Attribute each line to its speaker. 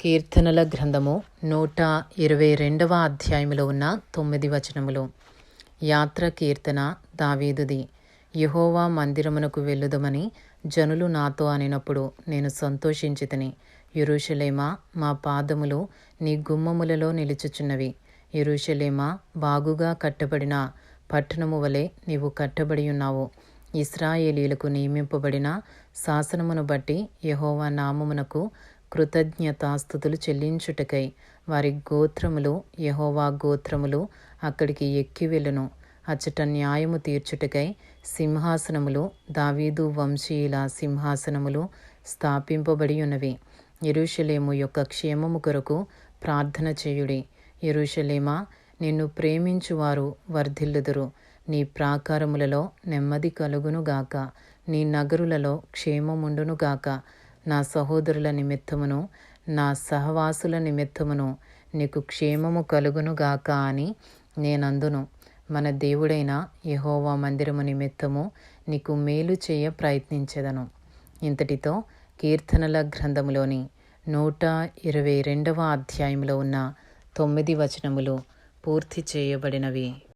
Speaker 1: కీర్తనల గ్రంథము నూట ఇరవై రెండవ అధ్యాయములో ఉన్న తొమ్మిది వచనములు. యాత్ర కీర్తన దావీదుది. యహోవా మందిరమునకు వెళ్ళుదమని జనులు నాతో అనినప్పుడు నేను సంతోషించితిని. యెరూషలేమా మా పాదములు నీ గుమ్మములలో నిలుచుచున్నవి. యెరూషలేమా బాగుగా కట్టబడిన పట్టణము వలె నీవు కట్టబడి ఉన్నావు. ఇస్రాయేలీలకు నియమింపబడిన శాసనమును బట్టి యహోవా నామమునకు కృతజ్ఞతాస్థుతులు చెల్లించుటకై వారి గోత్రములు యహోవా గోత్రములు అక్కడికి ఎక్కి వెళ్ళును. అచ్చట న్యాయము తీర్చుటకై సింహాసనములు దావీదు వంశీయుల సింహాసనములు స్థాపింపబడి ఉన్నవి. ఎరుషలేము యొక్క క్షేమము కొరకు ప్రార్థన చేయుడి. ఎరుషలేమా నిన్ను ప్రేమించువారు వర్ధిల్లుదురు. నీ ప్రాకారములలో నెమ్మది కలుగునుగాక. నీ నగరులలో క్షేమముండునుగాక. నా సహోదరుల నిమిత్తమును నా సహవాసుల నిమిత్తమును నీకు క్షేమము కలుగునుగాక అని నేనందును. మన దేవుడైన యహోవా మందిరము నిమిత్తము నీకు మేలు చేయ ప్రయత్నించెదను. ఇంతటితో కీర్తనల గ్రంథములోని నూట ఇరవై రెండవ అధ్యాయంలో ఉన్న తొమ్మిది వచనములు పూర్తి చేయబడినవి.